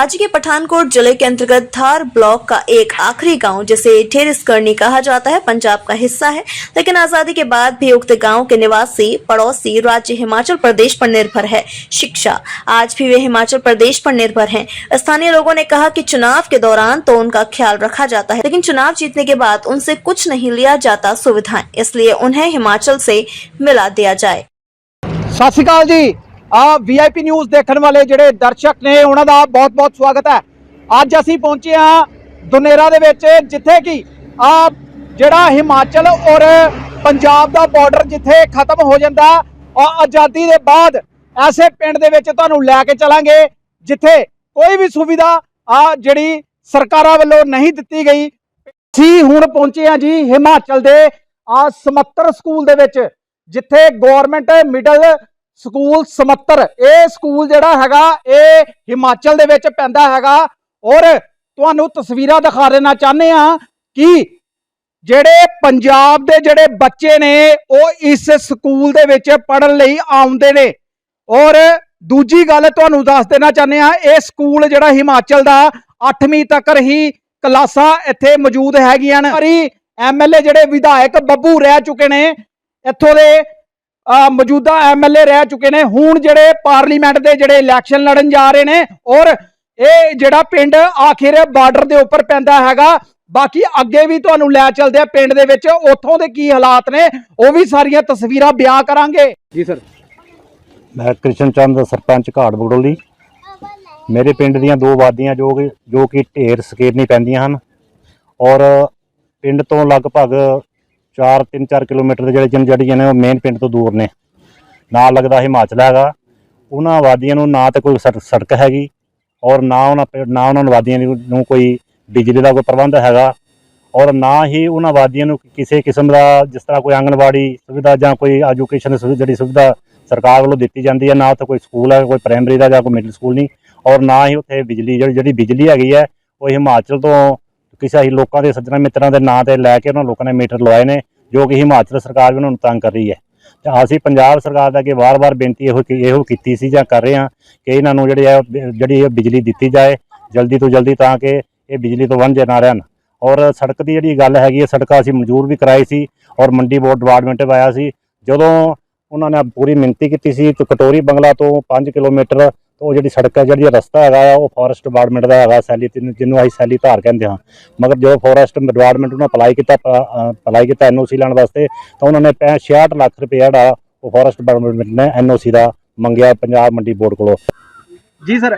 राज्य के पठानकोट ज़िले के अंतर्गत धार ब्लॉक का एक आखिरी गाँव, जिसे ठेरिस करनी कहा जाता है, पंजाब का हिस्सा है। लेकिन आज़ादी के बाद भी उक्त गाँव के निवासी, पड़ोसी राज्य हिमाचल प्रदेश पर निर्भर है। शिक्षा, आज भी वे हिमाचल प्रदेश पर निर्भर है। स्थानीय लोगों ने कहा की चुनाव के दौरान तो उनका ख्याल रखा जाता है, लेकिन चुनाव जीतने के बाद उनसे कुछ नहीं लिया जाता सुविधाएँ, इसलिए उन्हें हिमाचल से मिला दिया जाए। सत श्रीकाल जी। ਆ ਵੀਆਈਪੀ ਨਿਊਜ਼ ਦੇਖਣ ਵਾਲੇ ਜਿਹੜੇ ਦਰਸ਼ਕ ਨੇ, ਉਹਨਾਂ ਦਾ ਬਹੁਤ-ਬਹੁਤ ਸਵਾਗਤ ਹੈ। ਅੱਜ ਅਸੀਂ ਪਹੁੰਚੇ ਹਾਂ ਦੁਨੇਰਾ ਦੇ ਵਿੱਚ, ਜਿੱਥੇ ਕਿ ਆ ਜਿਹੜਾ ਹਿਮਾਚਲ ਔਰ ਪੰਜਾਬ ਦਾ ਬਾਰਡਰ ਜਿੱਥੇ ਖਤਮ ਹੋ ਜਾਂਦਾ ਔਰ ਆਜ਼ਾਦੀ ਦੇ ਬਾਅਦ ਐਸੇ ਪਿੰਡ ਦੇ ਵਿੱਚ ਤੁਹਾਨੂੰ ਲੈ ਕੇ ਚੱਲਾਂਗੇ, ਜਿੱਥੇ ਕੋਈ ਵੀ ਸੁਵਿਧਾ ਆ ਜਿਹੜੀ ਸਰਕਾਰਾਂ ਵੱਲੋਂ ਨਹੀਂ ਦਿੱਤੀ ਗਈ। ਅਸੀਂ ਹੁਣ ਪਹੁੰਚੇ ਹਾਂ ਜੀ ਹਿਮਾਚਲ ਦੇ ਆ ਸਮੱਤਰ ਸਕੂਲ ਦੇ ਵਿੱਚ, ਜਿੱਥੇ ਗਵਰਨਮੈਂਟ ਮਿਡਲ ਸਕੂਲ ਸਮੱਤਰ। ਇਹ ਸਕੂਲ ਜਿਹੜਾ ਹੈਗਾ, ਇਹ ਹਿਮਾਚਲ ਦੇ ਵਿੱਚ ਪੈਂਦਾ ਹੈਗਾ। ਔਰ ਤੁਹਾਨੂੰ ਤਸਵੀਰਾਂ ਦਿਖਾ ਦੇਣਾ ਚਾਹੁੰਦੇ ਆ ਕਿ ਜਿਹੜੇ ਪੰਜਾਬ ਦੇ ਜਿਹੜੇ ਬੱਚੇ ਨੇ, ਉਹ ਇਸ ਸਕੂਲ ਦੇ ਵਿੱਚ ਪੜਨ ਲਈ ਆਉਂਦੇ ਨੇ। ਔਰ ਦੂਜੀ ਗੱਲ ਤੁਹਾਨੂੰ ਦੱਸ ਦੇਣਾ ਚਾਹੁੰਦੇ ਆ ਇਹ ਸਕੂਲ ਜਿਹੜਾ ਹਿਮਾਚਲ ਦਾ 8ਵੀਂ ਤੱਕ ਹੀ ਕਲਾਸਾਂ ਇੱਥੇ ਮੌਜੂਦ ਹੈਗੀਆਂ ਨੇ। ਹਰੀ ਐਮਐਲਏ ਜਿਹੜੇ ਵਿਧਾਇਕ ਬੱਬੂ ਰਹਿ ਚੁੱਕੇ ਨੇ। ਇੱਥੋਂ ਦੇ ਮੌਜੂਦਾ ਐਮਐਲਏ ਰਹਿ ਚੁੱਕੇ ਨੇ। ਹੁਣ ਜਿਹੜੇ ਪਾਰਲੀਮੈਂਟ ਦੇ ਜਿਹੜੇ ਇਲੈਕਸ਼ਨ ਲੜਨ ਜਾ ਰਹੇ ਨੇ ਔਰ ਇਹ ਜਿਹੜਾ ਪਿੰਡ ਆਖਿਰ ਬਾਰਡਰ ਦੇ ਉੱਪਰ ਪੈਂਦਾ ਹੈਗਾ ਬਾਕੀ ਅੱਗੇ ਵੀ ਤੁਹਾਨੂੰ ਲੈ ਚੱਲਦੇ ਆ ਪਿੰਡ ਦੇ ਵਿੱਚ। ਉੱਥੋਂ ਦੇ ਕੀ ਹਾਲਾਤ ਨੇ ਉਹ ਵੀ ਸਾਰੀਆਂ ਤਸਵੀਰਾਂ ਬਿਆਨ ਕਰਾਂਗੇ। ਜੀ ਸਰ। ਮੈਂ ਕ੍ਰਿਸ਼ਨ ਚੰਦ ਸਰਪੰਚ ਘਾਟ ਬਗੜੋਲੀ। ਮੇਰੇ ਪਿੰਡ ਦੀਆਂ ਦੋ ਵਾਦੀਆਂ ਜੋ ਕਿ ਜੋ ਕਿ ਢੇਰ ਸਕੇਰਨੀ ਪੈਂਦੀਆਂ ਹਨ। ਔਰ ਪਿੰਡ ਤੋਂ ਲਗਭਗ 4 3-4 ਕਿਲੋਮੀਟਰ ਦੇ ਜਿਹੜੇ ਜਨ ਜਿਹੜੀਆਂ ਨੇ, ਉਹ ਮੇਨ ਪਿੰਡ ਤੋਂ ਦੂਰ ਨੇ। ਨਾਲ ਲੱਗਦਾ ਹਿਮਾਚਲ ਹੈਗਾ। ਉਹਨਾਂ ਆਬਾਦੀਆਂ ਨੂੰ ਨਾ ਤਾਂ ਕੋਈ ਸੜ- ਸੜਕ ਹੈਗੀ ਔਰ ਨਾ ਉਹਨਾਂ ਪਿੰ- ਨਾ ਉਹਨਾਂ ਆਬਾਦੀਆਂ ਨੂੰ ਕੋਈ ਬਿਜਲੀ ਦਾ ਕੋਈ ਪ੍ਰਬੰਧ ਹੈਗਾ ਔਰ ਨਾ ਹੀ ਉਹਨਾਂ ਆਬਾਦੀਆਂ ਨੂੰ ਕਿਸੇ ਕਿਸਮ ਦਾ ਜਿਸ ਤਰ੍ਹਾਂ ਕੋਈ ਆਂਗਣਵਾੜੀ ਸੁਵਿਧਾ ਜਾਂ ਕੋਈ ਐਜੂਕੇਸ਼ਨ ਸੁਵਿਧਾ ਜਿਹੜੀ ਸੁਵਿਧਾ ਸਰਕਾਰ ਵੱਲੋਂ ਦਿੱਤੀ ਜਾਂਦੀ ਹੈ, ਨਾ ਉੱਥੇ ਕੋਈ ਸਕੂਲ ਹੈ, ਕੋਈ ਪ੍ਰਾਇਮਰੀ ਦਾ ਜਾਂ ਕੋਈ ਮਿਡਲ ਸਕੂਲ ਨਹੀਂ ਔਰ ਨਾ ਹੀ ਉੱਥੇ ਬਿਜਲੀ, ਜਿਹੜੀ ਜਿਹੜੀ ਬਿਜਲੀ ਹੈਗੀ ਹੈ, ਉਹ ਹਿਮਾਚਲ ਤੋਂ ਕਿਸੇ ਹੀ ਲੋਕਾਂ ਦੇ ਸੱਜਣਾ ਮਿੱਤਰਾਂ ਦੇ ਨਾਂ ਤੇ ਲੈ ਕੇ ਉਹਨਾਂ ਲੋਕਾਂ ਨੇ ਮੀਟਰ ਲਵਾਏ ਨੇ, ਜੋ ਕਿ ਹਿਮਾਚਲ ਸਰਕਾਰ ਵੀ ਉਹਨਾਂ ਨੂੰ ਤੰਗ ਕਰ ਰਹੀ ਹੈ। ਤੇ ਅਸੀਂ ਪੰਜਾਬ ਸਰਕਾਰ ਦਾ ਅੱਗੇ ਵਾਰ-ਵਾਰ ਬੇਨਤੀ ਇਹੋ ਕੀ- ਇਹੋ ਕੀਤੀ ਸੀ ਜਾਂ ਕਰ ਰਹੇ ਹਾਂ ਕਿ ਇਹਨਾਂ ਨੂੰ ਜਿਹੜੇ ਆ ਜਿਹੜੀ ਇਹ ਬਿਜਲੀ ਦਿੱਤੀ ਜਾਏ ਜਲਦੀ ਤੋਂ ਜਲਦੀ ਤਾਂ ਕਿ ਇਹ ਬਿਜਲੀ ਤੋਂ ਵਾਂਝੇ ਨਾ ਰਹਿਣ। ਔਰ ਸੜਕ ਦੀ ਜਿਹੜੀ ਗੱਲ ਹੈਗੀ ਹੈ, ਸੜਕਾਂ ਅਸੀਂ ਮਨਜ਼ੂਰ ਵੀ ਕਰਾਈ ਸੀ ਔਰ ਮੰਡੀ ਬੋਰਡ ਡਿਪਾਰਟਮੈਂਟ ਵੀ ਆਇਆ ਸੀ। ਜਦੋਂ ਉਹਨਾਂ ਨੇ ਪੂਰੀ ਮਿਹਨਤੀ ਕੀਤੀ ਸੀ ਤੇ ਕਟੋਰੀ ਬੰਗਲਾ ਤੋਂ 5 ਕਿਲੋਮੀਟਰ ਉਹ ਜਿਹੜੀ ਸੜਕ ਹੈ ਜਿਹੜੀ ਰਸਤਾ ਹੈਗਾ ਉਹ ਫੋਰੈਸਟ ਡਿਪਾਰਟਮੈਂਟ ਦਾ ਹੈਗਾ ਸੈਲੀ ਤਿੰਨ- ਜਿਹਨੂੰ ਅਸੀਂ ਸੈਲੀ ਧਾਰ ਕਹਿੰਦੇ ਹਾਂ। ਮਗਰ ਜਦੋਂ ਫੋਰੈਸਟ ਡਿਪਾਰਟਮੈਂਟ ਨੂੰ ਅਪਲਾਈ ਕੀਤਾ ਅਪਲਾਈ ਕੀਤਾ ਐਨਓਸੀ ਲੈਣ ਵਾਸਤੇ ਤਾਂ ਉਹਨਾਂ ਨੇ 65 ਲੱਖ ਰੁਪਏ ਜਿਹੜਾ ਉਹ ਫੋਰੈਸਟ ਡਿਪਾਰਟਮੈਂਟ ਨੇ ਐਨਓਸੀ ਦਾ ਮੰਗਿਆ ਪੰਜਾਬ ਮੰਡੀ ਬੋਰਡ ਕੋਲੋਂ। ਜੀ ਸਰ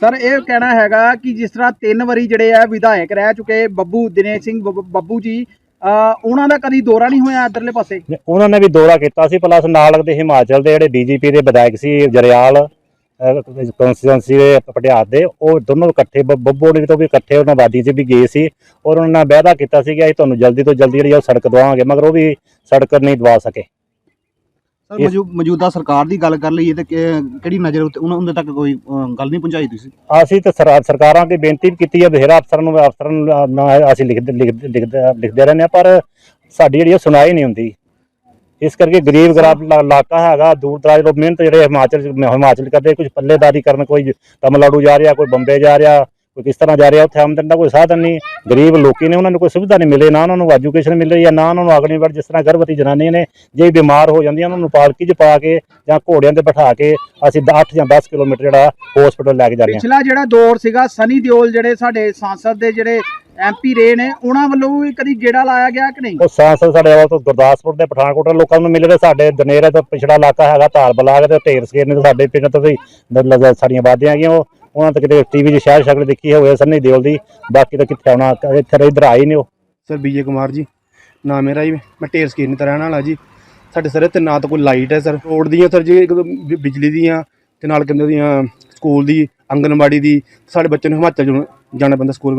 ਸਰ ਇਹ ਕਹਿਣਾ ਹੈਗਾ ਕਿ ਜਿਸ ਤਰ੍ਹਾਂ ਤਿੰਨ ਵਾਰੀ ਜਿਹੜੇ ਆ ਵਿਧਾਇਕ ਰਹਿ ਚੁੱਕੇ ਬੱਬੂ ਦਿਨੇਸ਼ ਸਿੰਘ ਬੱਬ- ਜੀ ਉਹਨਾਂ ਦਾ ਕਦੀ ਦੌਰਾ ਨਹੀਂ ਹੋਇਆ ਇਧਰਲੇ ਪਾਸੇ? ਉਹਨਾਂ ਨੇ ਵੀ ਦੌਰਾ ਕੀਤਾ ਸੀ ਪਲੱਸ ਨਾਲ ਲੱਗਦੇ ਹਿਮਾਚਲ ਦੇ ਜਿਹੜੇ ਬੀਜੇਪੀ ਦੇ ਵਿਧਾਇਕ ਸੀ ਜਰਿਆਲ ਕਨਸਟੀਟੈਂਸੀ ਦੇ ਪਟਿਆਲ ਦੇ ਉਹ ਦੋਨੋਂ ਇਕੱਠੇ ਬੱਬੋੜੀ ਤੋਂ ਵੀ ਇਕੱਠੇ ਉਹਨਾਂ ਵਾਦੀ 'ਚ ਵੀ ਗਏ ਸੀ ਔਰ ਉਹਨਾਂ ਨੇ ਵਾਅਦਾ ਕੀਤਾ ਸੀ ਕਿ ਅਸੀਂ ਤੁਹਾਨੂੰ ਜਲਦੀ ਤੋਂ ਜਲਦੀ ਜਿਹੜੀ ਆ ਉਹ ਸੜਕ ਦਵਾਵਾਂਗੇ ਮਗਰ ਉਹ ਵੀ ਸੜਕ ਨਹੀਂ ਦਵਾ ਸਕੇ। ਸਰ ਮੌਜੂਦਾ ਸਰਕਾਰ ਦੀ ਗੱਲ ਕਰ ਲਈਏ ਤੇ ਕਿਹੜੀ ਨਜ਼ਰ ਉੱਤੇ ਉਹਨਾਂ ਉਹਨਾਂ ਤੱਕ ਕੋਈ ਗੱਲ ਨਹੀਂ ਪਹੁੰਚਾਈ ਤੁਸੀਂ? ਅਸੀਂ ਤਾਂ ਸਰ- ਸਰਕਾਰਾਂ ਅੱਗੇ ਬੇਨਤੀ ਵੀ ਕੀਤੀ ਹੈ ਬਥੇਰਾ ਅਫਸਰਾਂ ਨੂੰ ਅਫਸਰਾਂ ਨੂੰ ਅਸੀਂ ਲਿਖਦੇ ਲਿਖਦੇ ਲਿਖਦੇ ਰਹਿੰਦੇ ਹਾਂ ਪਰ ਸਾਡੀ ਜਿਹੜੀ ਉਹ ਸੁਣਾਈ ਨਹੀਂ ਹੁੰਦੀ। ਇਸ ਕਰਕੇ ਗਰੀਬ ਗਰਾਬ ਇਲਾ- ਇਲਾਕਾ ਹੈਗਾ ਦੂਰ ਦਰਾਜ ਲੋਕ ਮਿਹਨਤ ਜਿਹੜੇ ਹਿਮਾਚਲ ਹਿਮਾਚਲ ਕਰਦੇ ਕੁਝ ਪੱਲੇਦਾਰੀ ਕਰਨ ਕੋਈ ਤਮਿਲਨਾਡੂ ਜਾ ਰਿਹਾ ਕੋਈ ਬੰਬੇ ਜਾ ਰਿਹਾ ਕੋਈ ਕਿਸ ਤਰ੍ਹਾਂ ਜਾ ਰਿਹਾ ਉੱਥੇ ਆਮਦਨ ਦਾ ਕੋਈ ਸਾਧਨ ਨਹੀਂ। ਗਰੀਬ ਲੋਕੀ ਨੇ ਉਹਨਾਂ ਨੂੰ ਕੋਈ ਸੁਵਿਧਾ ਨਹੀਂ ਮਿਲੇ ਨਾ ਉਹਨਾਂ ਨੂੰ ਐਜੂਕੇਸ਼ਨ ਮਿਲ ਰਹੀ ਹੈ ਨਾ ਉਹਨਾਂ ਨੂੰ ਅਗਨੀ ਵਾਰ ਜਿਸ ਤਰ੍ਹਾਂ ਗਰਭਵਤੀ ਜਨਾਨੀਆਂ ਨੇ ਜੇ ਬਿਮਾਰ ਹੋ ਜਾਂਦੀਆਂ ਉਹਨਾਂ ਨੂੰ ਪਾਲਕੀ 'ਚ ਪਾ ਕੇ ਜਾਂ ਘੋੜਿਆਂ ਤੇ ਬਿਠਾ ਕੇ ਅਸੀਂ 8 ਜਾਂ 10 ਕਿਲੋਮੀਟਰ ਜਿਹੜਾ ਹਸਪੀਟਲ ਲੈ ਕੇ ਜਾਂਦੇ ਹਾਂ। ਪਿਛਲਾ ਜਿਹੜਾ ਦੌਰ ਸੀਗਾ ਸਨੀ ਦਿਓਲ ਜਿਹੜੇ ਸਾਡੇ ਸੰਸਦ ਦੇ ਜਿਹੜੇ ਐਮਪੀ ਰਹੇ ਨੇ ਉਹਨਾਂ ਵੱਲੋਂ ਵੀ ਕਦੀ ਗੇੜਾ ਲਾਇਆ ਗਿਆ ਕਿ ਨਹੀਂ? ਉਹ ਸਾਂਸਦ ਸਾਡੇ ਵੱਲ ਤੋਂ ਗੁਰਦਾਸਪੁਰ ਦੇ ਪਠਾਨਕੋਟ ਦੇ ਲੋਕਾਂ ਨੂੰ ਮਿਲ ਰਹੇ ਸਾਡੇ ਦਨੇਰੇ ਤੋਂ ਪਿਛੜਾ ਇਲਾਕਾ ਹੈਗਾ ਧਾਰ ਬਲਾਗ ਤੇ ਢੇਰ ਸਕੇਰ ਨੇ ਤੇ ਸਾਡੇ ਪਿੰਡ ਤੋਂ ਵੀ ਨ- ਲ- ਸਾਰੀਆਂ ਵਾਦੀਆਂ ਹੈਗੀਆਂ ਉਹ ਉਹਨਾਂ ਤੇ ਕਿਤੇ ਟੀਵੀ 'ਚ ਸ਼ਹਿਰ ਸ਼ਕਲ ਦੇਖੀ ਹੋਵੇ ਸੰਨੀ ਦਿਓਲ ਦੀ ਬਾਕੀ ਤਾਂ ਕਿੱਥੇ ਆਉਣਾ ਇੱਥੇ ਇੱਧਰ ਆਏ ਨਹੀਂ ਉਹ। ਸਰ ਵਿਜੇ ਕੁਮਾਰ ਜੀ ਨਾਮ ਮੇਰਾ ਜੀ ਮੈਂ ਢੇਰ ਸਕੀਨ ਤੋਂ ਰਹਿਣ ਵਾਲਾ ਜੀ। ਸਾਡੇ ਸਰ ਇੱਥੇ ਨਾ ਤਾਂ ਕੋਈ ਲਾਈਟ ਹੈ ਸਰ। ਰੋਡ ਦੀਆਂ ਸਰ ਜੀ ਇੱਕ ਤਾਂ ਬਿ- ਬਿਜਲੀ ਦੀਆਂ ਤੇ ਨਾਲ ਕਹਿੰਦੇ ਦੀਆਂ ਸਕੂਲ ਦੀ ਆਂਗਨਵਾੜੀ ਦੀ ਸਾਡੇ ਬੱਚੇ ਨੂੰ ਹਿਮਾਚਲ ਜਾਣਾ- ਜਾਣਾ ਪੈਂਦਾ ਸਕੂਲ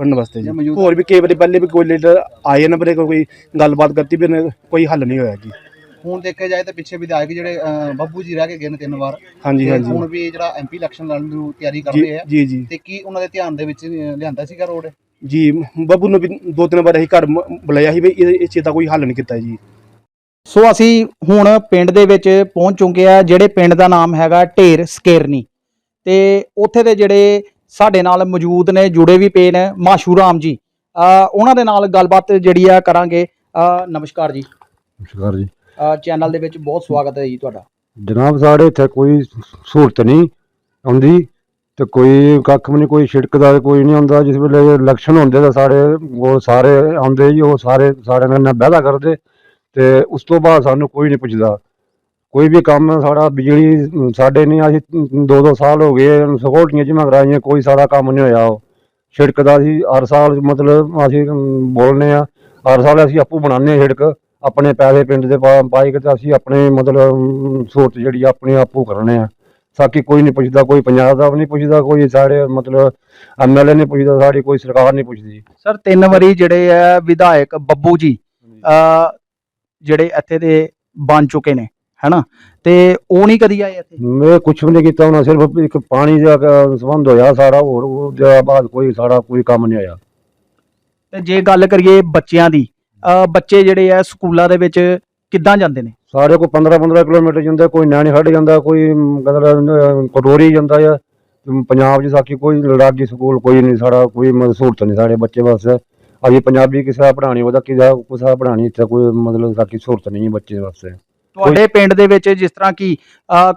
ਪੜ੍ਹਨ ਵਾਸਤੇ ਜੀ। ਹੋਰ ਵੀ ਕਈ ਵਾਰੀ ਪਹਿਲੇ ਵੀ ਕੋਈ ਲੀਡਰ ਆਏ ਨਾ ਪਰ ਕੋਈ ਗੱਲਬਾਤ ਕਰਤੀ ਵੀ ਕੋਈ ਹੱਲ ਨਹੀਂ ਹੋਇਆ ਜੀ। ਹੁਣ ਦੇਖਿਆ ਜਾਏ ਤਾਂ ਪਿੱਛੇ ਵਿਧਾਇਕ ਜਿਹੜੇ ਅਹ, ਬੱਬੂ ਜੀ ਰਹਿ ਕੇ ਗਏ ਨੇ ਤਿੰਨ ਵਾਰ। ਹਾਂਜੀ ਤੇ ਹਾਂਜੀ। ਹੁਣ ਵੀ ਜਿਹੜਾ ਐਮਪੀ ਇਲੈਕਸ਼ਨ ਲੜਨ ਨੂੰ ਤਿਆਰੀ ਕਰ ਜੀ ਰਹੇ ਆ। ਜੀ ਜੀ। ਤੇ ਕੀ ਉਹਨਾਂ ਦੇ ਧਿਆਨ ਦੇ ਵਿੱਚ ਅਹ, ਲਿਆਂਦਾ ਸੀਗਾ ਰੋਡ? ਜੀ ਬੱਬੂ ਨੂੰ ਵੀ ਦੋ ਤਿੰਨ ਵਾਰ ਅਸੀਂ ਘਰ ਮ- ਬੁਲਾਇਆ ਸੀ ਵੀ ਇਹ ਇਸ ਚੀਜ਼ ਦਾ ਕੋਈ ਹੱਲ ਨਹੀਂ ਕੀਤਾ ਜੀ। ਸੋ ਅਸੀਂ ਹੁਣ ਪਿੰਡ ਦੇ ਵਿੱਚ ਪਹੁੰਚ ਚੁੱਕੇ ਆ ਜਿਹੜੇ ਪਿੰਡ ਦਾ ਨਾਮ ਹੈਗਾ ਢੇਰ ਸਕੇਰਨੀ। ਤੇ ਉੱਥੇ ਦੇ ਜਿਹੜੇ ਸਾਡੇ ਨਾਲ ਮੌਜੂਦ ਨੇ ਜੁੜੇ ਵੀ ਪਏ ਨੇ ਮਾਸ਼ੂ ਰਾਮ ਜੀ। ਉਹਨਾਂ ਦੇ ਨਾਲ ਗੱਲਬਾਤ ਜਿਹੜੀ ਆ ਕਰਾਂਗੇ। ਨਮਸਕਾਰ ਜੀ। ਨਮਸਕਾਰ ਜੀ। ਚੈਨਲ ਦੇ ਵਿੱਚ ਬਹੁਤ ਸਵਾਗਤ ਹੈ ਜੀ ਤੁਹਾਡਾ। ਜਨਾਬ ਸਾਡੇ ਇੱਥੇ ਕੋਈ ਸਹੂਲਤ ਨਹੀਂ ਆਉਂਦੀ ਤੇ ਕੋਈ ਕੱਖ ਵੀ ਨਹੀਂ ਕੋਈ ਛਿੜਕ ਦਾ ਕੋਈ ਨਹੀਂ ਆਉਂਦਾ ਜਿਸ ਵੇਲੇ ਇਲੈਕਸ਼ਨ ਹੁੰਦੇ ਤਾਂ ਸਾਡੇ ਉਹ ਸਾਰੇ ਆਉਂਦੇ ਜੀ ਉਹ ਸਾਰੇ ਸਾਡੇ ਨਾਲ ਬਹਿਦਾ ਕਰਦੇ ਤੇ ਉਸ ਤੋਂ ਬਾਅਦ ਸਾਨੂੰ ਕੋਈ ਨਹੀਂ ਪੁੱਛਦਾ। ਕੋਈ ਵੀ ਕੰਮ ਸਾਡਾ ਬਿਜਲੀ ਸਾਡੇ ਨਹੀਂ ਅਸੀਂ ਦੋ ਦੋ ਸਾਲ ਹੋ ਗਏ ਸਕਿਉਰਟੀਆਂ ਜਮ੍ਹਾਂ ਕਰਾਈਆਂ ਕੋਈ ਸਾਡਾ ਕੰਮ ਨਹੀਂ ਹੋਇਆ ਉਹ। ਛਿੜਕ ਦਾ ਅਸੀਂ ਹਰ ਸਾਲ ਮਤਲਬ ਅਸੀਂ ਬੋਲਨੇ ਆ ਹਰ ਸਾਲ ਅਸੀਂ ਆਪੂ ਬਣਾਉਂਦੇ ਹਾਂ ਛਿੜਕ ਆਪਣੇ ਪੈਸੇ ਪਿੰਡ ਦੇ ਪਾਈ ਕੇ ਅਸੀਂ ਆਪਣੇ ਮਤਲਬ ਸਹੂਲਤ ਜਿਹੜੀ ਆਪਣੇ ਆਪੂ ਕਰਨੇ ਆ। ਸਾਕੀ ਕੋਈ ਨਹੀਂ ਪੁੱਛਦਾ ਕੋਈ ਪੰਜਾਬ ਦਾ ਨਹੀਂ ਪੁੱਛਦਾ ਕੋਈ ਸਾਡੇ ਮਤਲਬ ਐਮਐਲਏ ਨਹੀਂ ਪੁੱਛਦਾ ਸਾਡੀ ਕੋਈ ਸਰਕਾਰ ਨਹੀਂ ਪੁੱਛਦੀ। ਸਰ ਤਿੰਨ ਵਾਰੀ ਜਿਹੜੇ ਆ ਵਿਧਾਇਕ ਬੱਬੂ ਜੀ ਜਿਹੜੇ ਇੱਥੇ ਦੇ ਬਣ ਚੁੱਕੇ ਨੇ। ਹੈਨਾ? ਤੇ ਉਹ ਨਹੀਂ ਕਦੀ ਆਏ ਇੱਥੇ? ਮੈਂ ਕੁਝ ਵੀ ਨਹੀਂ ਕੀਤਾ ਉਹਨਾਂ ਸਿਰਫ ਇੱਕ ਪਾਣੀ ਦਾ ਕ- ਸੰਬੰਧ ਹੋਇਆ ਸਾਰਾ ਹੋਰ ਉਹਦੇ ਬਾਅਦ ਕੋਈ ਸਾਡਾ ਕੋਈ ਕੰਮ ਨਹੀਂ ਆਇਆ। ਤੇ ਜੇ ਗੱਲ ਕਰੀਏ ਬੱਚਿਆਂ ਦੀ ਬੱਚੇ ਜਿਹੜੇ ਆ ਸਕੂਲਾਂ ਦੇ ਵਿੱਚ ਕਿੱਦਾਂ ਜਾਂਦੇ ਨੇ? ਸਾਰੇ ਕੋਈ 15 15 ਕਿਲੋਮੀਟਰ ਜਾਂਦਾ ਕੋਈ ਨਿਆਣੇ ਖੜ ਜਾਂਦਾ ਕੋਈ ਮਤਲਬ ਕਟੋਰੀ ਜਾਂਦਾ ਆ ਅਮ, ਪੰਜਾਬ 'ਚ ਸਾਕੀ ਕੋਈ ਲੜਾਕੀ ਸਕੂਲ ਕੋਈ ਨਹੀਂ ਸਾਡਾ ਕੋਈ ਮਤਲਬ ਸਹੂਲਤ ਨਹੀਂ ਸਾਡੇ ਬੱਚੇ ਵਾਸਤੇ ਅਸੀਂ ਪੰਜਾਬੀ ਕਿਸੇ ਦਾ ਪੜ੍ਹਾਣੀ ਉਹਦਾ ਕਿਸੇ ਕਿਸੇ ਦਾ ਪੜ੍ਹਾਣੀ ਇੱਥੇ ਕੋਈ ਮਤਲਬ ਸਾਕੀ ਸਹੂਲਤ ਨਹੀਂ ਹੈ ਬੱਚੇ ਵਾਸਤੇ। ਤੁਹਾਡੇ ਪਿੰਡ ਦੇ ਵਿੱਚ ਜਿਸ ਤਰ੍ਹਾਂ ਕਿ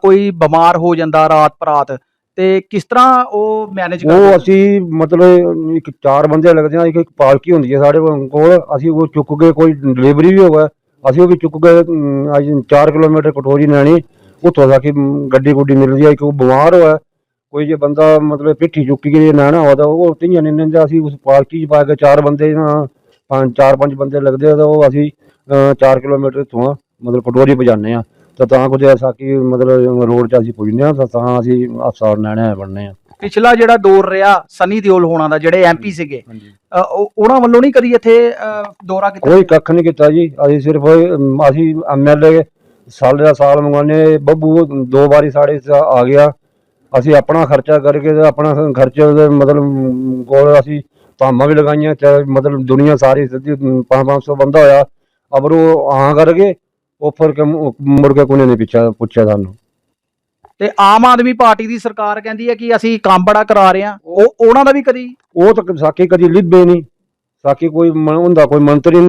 ਕੋਈ ਬਿਮਾਰ ਹੋ ਜਾਂਦਾ ਰਾਤ ਪਰਾਤ ਤੇ ਕਿਸ ਤਰ੍ਹਾਂ ਉਹ ਮੈਨੇਜ ਕਰਦੇ ਉਹ ਅਸੀਂ ਮਤਲਬ ਇੱਕ ਚਾਰ ਬੰਦੇ ਲੱਗਦੇ ਆ ਇੱਕ ਇੱਕ ਪਾਲਕੀ ਹੁੰਦੀ ਹੈ ਸਾਡੇ ਕੋਲ ਅਸੀਂ ਉਹ ਚੁੱਕ ਕੇ ਕੋਈ ਡਿਲੀਵਰੀ ਵੀ ਹੋਵੇ ਅਸੀਂ ਉਹ ਵੀ ਚੁੱਕ ਕੇ ਅੱਜ 4 ਕਿਲੋਮੀਟਰ ਕਟੋਰੀ ਲੈਣੀ ਉੱਥੋਂ ਜਾ ਕੇ ਗੱਡੀ ਗੁੱਡੀ ਮਿਲਦੀ ਹੈ ਕੋਈ ਬਿਮਾਰ ਹੋਇਆ ਕੋਈ ਜੇ ਬੰਦਾ ਮਤਲਬ ਪਿੱਠੀ ਚੁੱਕੀ ਕੇ ਲੈਣਾ ਹੋਦਾ ਉਹ ਤੀਆਂ ਨਹੀਂ ਲੈਂਦੇ ਅਸੀਂ ਉਸ ਪਾਲਕੀ 'ਚ ਪਾ ਕੇ ਚਾਰ ਬੰਦੇ ਨਾ ਪੰਜ ਚਾਰ ਪੰਜ ਬੰਦੇ ਲੱਗਦੇ ਆ ਤਾਂ ਉਹ ਅਸੀਂ 4 ਕਿਲੋਮੀਟਰ ਤੋਂ ਮਤਲਬ ਕਟੋਰੀ ਪਜਾਉਂਦੇ ਆ। ਤਾਂ ਤਾਂ ਕੁਝ ਐਸਾ ਕਿ ਮਤਲਬ ਰੋਡ 'ਚ ਅਸੀਂ ਪੁੱਜਦੇ ਆ ਤਾਂ ਤਾਂ ਅਸੀਂ ਹਸਪਤਾਲ ਲੈਣੇ ਬਣਨੇ ਆ। ਪਿਛਲਾ ਜਿਹੜਾ ਦੌਰ ਰਿਹਾ ਸਨੀ ਦਿਓਲ ਹੋਣਾ ਦਾ ਜਿਹੜੇ ਐਮਪੀ ਸੀਗੇ ਅ, ਉਹ- ਉਹਨਾਂ ਵੱਲੋਂ ਨਹੀਂ ਕਦੀ ਇੱਥੇ ਅ, ਦੌਰਾ ਕੀਤਾ? ਕੋਈ ਕੱਖ ਨਹੀਂ ਕੀਤਾ ਜੀ। ਅਸੀਂ ਸਿਰਫ ਅਮ, ਅਸੀਂ ਐਮਐਲਏ ਸਾਲ ਦਾ ਸਾਲ ਮੰਗਵਾਨੇ ਬੱਬੂ ਦੋ ਵਾਰੀ ਸਾਡੇ ਆ ਗਿਆ। ਅਸੀਂ ਆਪਣਾ ਖਰਚਾ ਕਰਕੇ ਤੇ ਆਪਣਾ ਖਰਚੇ ਦੇ ਮਤਲਬ ਅਮ, ਕੋਲ ਅਸੀਂ ਧਾਮਾਂ ਵੀ ਲਗਾਈਆਂ। ਤੇ ਮਤਲਬ ਦੁਨੀਆ ਸਾਰੀ ਸਿੱਧੀ 5-500 ਬੰਦਾ ਹੋਇਆ। ਅਬਰ ਉਹ ਆ ਕਰਕੇ ਉਹ ਫਿਰ ਕੇ ਮੁ- ਮੁੜ ਕੇ ਕੋਈ ਨਹੀਂ ਪਿੱਛਾ ਪੁੱਛਿਆ ਸਾਨੂੰ। ਤੇ ਆਮ ਆਦਮੀ ਪਾਰਟੀ ਦੀ ਸਰਕਾਰ ਕਹਿੰਦੀ ਹੈ ਕਿ ਅਸੀਂ ਕੰਮ ਬੜਾ ਕਰਾ ਰਹੇ ਹਾਂ। ਉਹ ਉਹਨਾਂ ਦਾ ਵੀ ਕਦੀ? ਉਹ ਤਾਂ ਸਾਕੀ ਕਦੀ ਲਿਬੇ ਨਹੀਂ। ਸਾਕੀ ਕੋਈ ਮ- ਹੁੰਦਾ ਕੋਈ ਮੰਤਰੀ